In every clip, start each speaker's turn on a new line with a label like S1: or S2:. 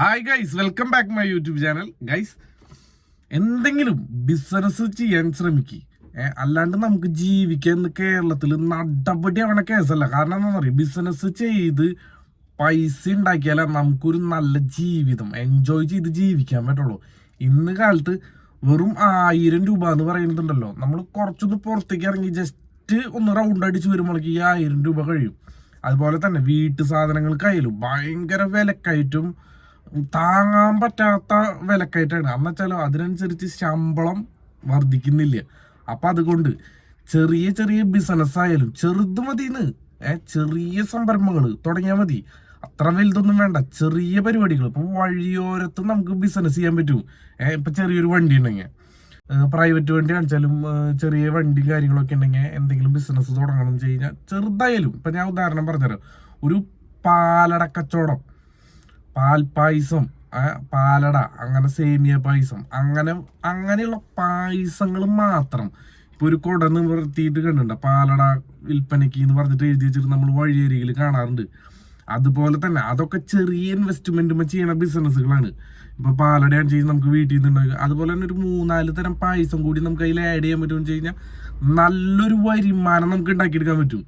S1: Hi guys welcome back my YouTube channel guys എന്തെങ്കിലും business ചെയ്യാൻ ശ്രമിക്കുക അല്ലാണ്ട് നമുക്ക് ജീവിക്കാൻ കേരളത്തിൽ നടപടി ആവണ കേസല്ല കാരണം എന്താണെന്ന് പറയുക ബിസിനസ് ചെയ്ത് പൈസ ഉണ്ടാക്കിയാലേ നമുക്കൊരു നല്ല ജീവിതം എൻജോയ് ചെയ്ത് ജീവിക്കാൻ പറ്റുള്ളൂ. ഇന്ന് കാലത്ത് വെറും ആയിരം രൂപ എന്ന് പറയുന്നുണ്ടല്ലോ. നമ്മൾ കുറച്ചൊന്ന് പുറത്തേക്ക് ഇറങ്ങി ജസ്റ്റ് ഒന്ന് റൗണ്ട് അടിച്ച് വരുമ്പോഴേക്ക് ഈ ആയിരം രൂപ കഴിയും. അതുപോലെ തന്നെ വീട്ടു സാധനങ്ങൾക്കായാലും ഭയങ്കര വിലക്കയറ്റും താങ്ങാൻ പറ്റാത്ത വിലക്കയറ്റാണ്. എന്ന് വെച്ചാൽ അതിനനുസരിച്ച് ശമ്പളം വർദ്ധിക്കുന്നില്ല. അപ്പൊ അതുകൊണ്ട് ചെറിയ ചെറിയ ബിസിനസ് ആയാലും ചെറുത് മതിന്ന്. ഏ ചെറിയ സംരംഭങ്ങൾ തുടങ്ങിയാൽ മതി. അത്ര വലുതൊന്നും വേണ്ട. ചെറിയ പരിപാടികൾ ഇപ്പൊ വഴിയോരത്ത് നമുക്ക് ബിസിനസ് ചെയ്യാൻ പറ്റും. ഏഹ് ഇപ്പൊ ചെറിയൊരു വണ്ടി ഉണ്ടെങ്കിൽ പ്രൈവറ്റ് വണ്ടി കാണിച്ചാലും ചെറിയ വണ്ടിയും കാര്യങ്ങളൊക്കെ ഉണ്ടെങ്കിൽ എന്തെങ്കിലും ബിസിനസ് തുടങ്ങണം എന്ന് കഴിഞ്ഞാൽ ചെറുതായാലും. ഇപ്പൊ ഞാൻ ഉദാഹരണം പറഞ്ഞുതരാം. ഒരു പാലട കച്ചവടം പാൽപ്പായസം പാലട അങ്ങനെ സേമിയ പായസം അങ്ങനെ അങ്ങനെയുള്ള പായസങ്ങൾ മാത്രം. ഇപ്പൊ ഒരു കുട നിവർത്തിയിട്ട് കണ്ടുണ്ട് പാലട വിൽപ്പനയ്ക്ക് എന്ന് പറഞ്ഞിട്ട് എഴുതി വെച്ചിട്ട് നമ്മൾ വഴിയരികിൽ കാണാറുണ്ട്. അതുപോലെ തന്നെ അതൊക്കെ ചെറിയ ഇൻവെസ്റ്റ്മെന്റ് ചെയ്യണ ബിസിനസ്സുകളാണ് ഇപ്പൊ പാലടയാണ് ചെയ്ത് നമുക്ക് വീട്ടിൽ നിന്നുണ്ടാക്കുക അതുപോലെ തന്നെ ഒരു മൂന്നാൽ തരം പായസം കൂടി നമുക്ക് അതിൽ ആഡ് ചെയ്യാൻ പറ്റുമെന്ന് വെച്ച് കഴിഞ്ഞാൽ നല്ലൊരു വരുമാനം നമുക്ക് ഉണ്ടാക്കിയെടുക്കാൻ പറ്റും.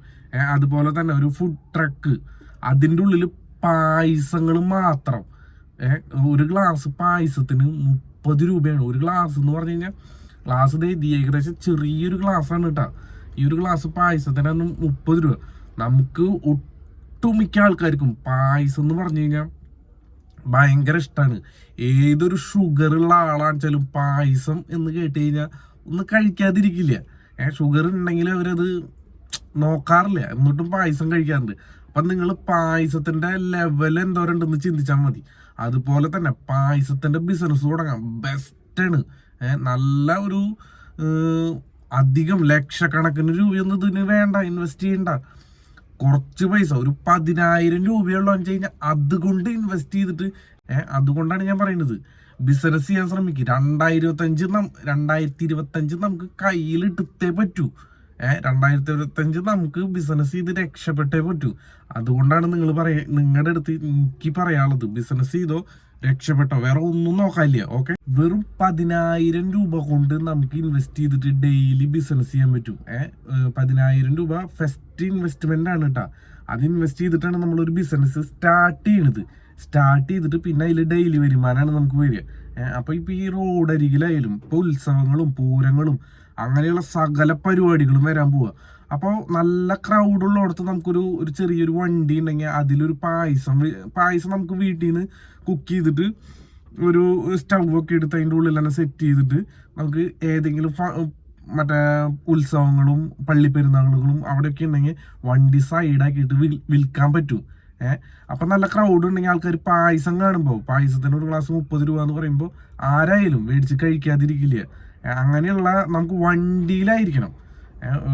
S1: അതുപോലെ തന്നെ ഒരു ഫുഡ് ട്രക്ക് അതിന്റെ ഉള്ളിൽ പായസങ്ങൾ മാത്രം. ഒരു ഗ്ലാസ് പായസത്തിന് മുപ്പത് രൂപയാണ്. ഒരു ഗ്ലാസ് എന്ന് പറഞ്ഞു കഴിഞ്ഞാൽ ഗ്ലാസ് ഇത് ഏകദേശം ചെറിയൊരു ഗ്ലാസ്സാണ് കേട്ടോ. ഈ ഒരു ഗ്ലാസ് പായസത്തിനാണ് മുപ്പത് രൂപ. നമുക്ക് ഒട്ടുമിക്ക ആൾക്കാർക്കും പായസം എന്ന് പറഞ്ഞു കഴിഞ്ഞാൽ ഭയങ്കര ഇഷ്ടമാണ് ഏതൊരു ഷുഗർ ഉള്ള ആളാണെന്ന് വെച്ചാലും പായസം എന്ന് കേട്ട് കഴിഞ്ഞാൽ ഒന്ന് കഴിക്കാതിരിക്കില്ല. ഷുഗർ ഉണ്ടെങ്കിൽ അവരത് നോക്കാറില്ല. എന്നിട്ടും പായസം കഴിക്കാറുണ്ട്. അപ്പം നിങ്ങൾ പായസത്തിന്റെ ലെവൽ എന്തോരുണ്ടെന്ന് ചിന്തിച്ചാൽ മതി. അതുപോലെ തന്നെ പായസത്തിന്റെ ബിസിനസ് തുടങ്ങാം. ബെസ്റ്റാണ് നല്ല ഒരു അധികം ലക്ഷക്കണക്കിന് രൂപയൊന്നും ഇതിന് വേണ്ട ഇൻവെസ്റ്റ് ചെയ്യണ്ട. കുറച്ച് പൈസ ഒരു പതിനായിരം രൂപയുള്ളൂ വെച്ച് കഴിഞ്ഞാൽ അതുകൊണ്ട് ഇൻവെസ്റ്റ് ചെയ്തിട്ട് അതുകൊണ്ടാണ് ഞാൻ പറയുന്നത്. ബിസിനസ് ചെയ്യാൻ ശ്രമിക്കും. രണ്ടായിരത്തി അഞ്ച് രണ്ടായിരത്തി ഇരുപത്തി അഞ്ച് നമുക്ക് കയ്യിൽ എടുത്തേ പറ്റൂ. രണ്ടായിരത്തി ഇരുപത്തഞ്ച് നമുക്ക് ബിസിനസ് ചെയ്ത് രക്ഷപ്പെട്ടേ പറ്റൂ. അതുകൊണ്ടാണ് നിങ്ങൾ പറയ നിങ്ങളുടെ അടുത്ത് എനിക്ക് പറയാനുള്ളത് ബിസിനസ് ചെയ്തോ രക്ഷപ്പെട്ടോ വേറെ ഒന്നും നോക്കാനില്ല ഓക്കെ വെറും പതിനായിരം രൂപ കൊണ്ട് നമുക്ക് ഇൻവെസ്റ്റ് ചെയ്തിട്ട് ഡെയിലി ബിസിനസ് ചെയ്യാൻ പറ്റും ഏഹ് പതിനായിരം രൂപ ഫസ്റ്റ് ഇൻവെസ്റ്റ്മെന്റ് ആണ് കേട്ടോ അത് ഇൻവെസ്റ്റ് ചെയ്തിട്ടാണ് നമ്മൾ ഒരു ബിസിനസ് സ്റ്റാർട്ട് ചെയ്യണത്. സ്റ്റാർട്ട് ചെയ്തിട്ട് പിന്നെ അതിൽ ഡെയിലി വരുമാനമാണ് നമുക്ക് വരിക അപ്പോൾ അപ്പൊ ഇപ്പൊ ഈ റോഡരികിലായാലും ഇപ്പോൾ ഇപ്പൊ ഉത്സവങ്ങളും പൂരങ്ങളും അങ്ങനെയുള്ള സകല പരിപാടികളും വരാൻ പോവുക അപ്പോൾ നല്ല ക്രൗഡ് ഉള്ളിടത്ത് നമുക്കൊരു ഒരു ചെറിയൊരു വണ്ടി ഉണ്ടെങ്കിൽ അതിലൊരു പായസം പായസം നമുക്ക് വീട്ടിൽ നിന്ന് കുക്ക് ചെയ്തിട്ട് ഒരു സ്റ്റൗ ഒക്കെ എടുത്ത് അതിന്റെ ഉള്ളിൽ തന്നെ സെറ്റ് ചെയ്തിട്ട് നമുക്ക് ഏതെങ്കിലും മറ്റേ ഉത്സവങ്ങളും പള്ളിപ്പെരുന്നാളുകളും അവിടെയൊക്കെ ഉണ്ടെങ്കിൽ വണ്ടി സൈഡാക്കിയിട്ട് വിൽ വിൽക്കാൻ പറ്റും. ഏഹ് അപ്പം നല്ല ക്രൗഡ് ഉണ്ടെങ്കിൽ ആൾക്കാർ പായസം കാണുമ്പോൾ പായസത്തിന് ഒരു ഗ്ലാസ് മുപ്പത് രൂപ എന്ന് പറയുമ്പോൾ ആരായാലും മേടിച്ച് കഴിക്കാതിരിക്കില്ല. ഏ, അങ്ങനെയുള്ള നമുക്ക് വണ്ടിയിലായിരിക്കണം.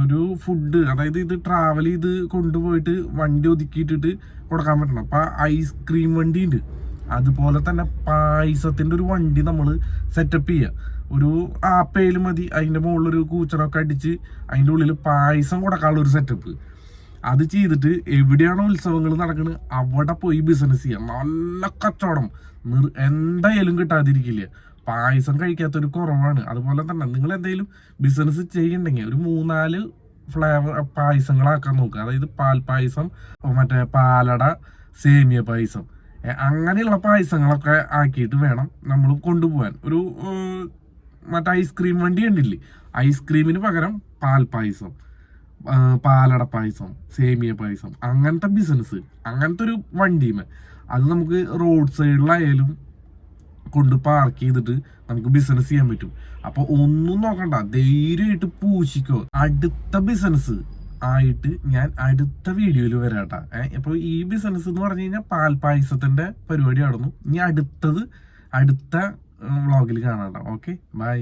S1: ഒരു ഫുഡ് അതായത് ഇത് ട്രാവൽ ചെയ്ത് കൊണ്ടുപോയിട്ട് വണ്ടി ഒതുക്കിയിട്ടിട്ട് കൊടുക്കാൻ പറ്റണം. അപ്പം ഐസ്ക്രീം വണ്ടി ഉണ്ട് അതുപോലെ തന്നെ പായസത്തിന്റെ ഒരു വണ്ടി നമ്മൾ സെറ്റപ്പ് ചെയ്യുക ഒരു ആപ്പയിൽ മതി. അതിന്റെ മുകളിലൊരു കൂച്ചറൊക്കെ അടിച്ച് അതിന്റെ ഉള്ളിൽ പായസം കൊടുക്കാനുള്ള ഒരു സെറ്റപ്പ് അത് ചെയ്തിട്ട് എവിടെയാണോ ഉത്സവങ്ങൾ നടക്കുന്നത് അവിടെ പോയി ബിസിനസ് ചെയ്യാം. നല്ല കച്ചവടം. എന്തായാലും കിട്ടാതിരിക്കില്ല. പായസം കഴിക്കാത്തൊരു കുറവാണ്. അതുപോലെ തന്നെ നിങ്ങൾ എന്തെങ്കിലും ബിസിനസ് ചെയ്യണ്ടെങ്കിൽ ഒരു മൂന്നാൽ ഫ്ലേവർ പായസങ്ങളാക്കാൻ നോക്കുക അതായത് പാൽ പായസം മറ്റേ പാലട സേമിയ പായസം. അങ്ങനെയുള്ള പായസങ്ങളൊക്കെ ആക്കിയിട്ട് വേണം നമ്മൾ കൊണ്ടുപോകാൻ ഒരു മറ്റേ ഐസ്ക്രീം വണ്ടി കണ്ടില്ലേ? ഐസ്ക്രീമിന് പകരം പാൽ പായസം പാലട പായസം സേമിയ പായസം അങ്ങനത്തെ ബിസിനസ് അങ്ങനത്തെ ഒരു വണ്ടിയുമേ അത് നമുക്ക് റോഡ് സൈഡിലായാലും കൊണ്ട് പാർക്ക് ചെയ്തിട്ട് നമുക്ക് ബിസിനസ് ചെയ്യാൻ പറ്റും. അപ്പൊ ഒന്നും നോക്കണ്ട ധൈര്യമായിട്ട് പൂശിക്കോ. അടുത്ത ബിസിനസ് ആയിട്ട് ഞാൻ അടുത്ത വീഡിയോയിൽ വരാട്ടാ ഏഹ് അപ്പൊ ഈ ബിസിനസ് എന്ന് പറഞ്ഞു കഴിഞ്ഞാൽ പാൽ പായസത്തിന്റെ പരിപാടി നടന്നു. ഇനി അടുത്തത് അടുത്ത വ്ളോഗിൽ കാണാം ഓക്കെ ബൈ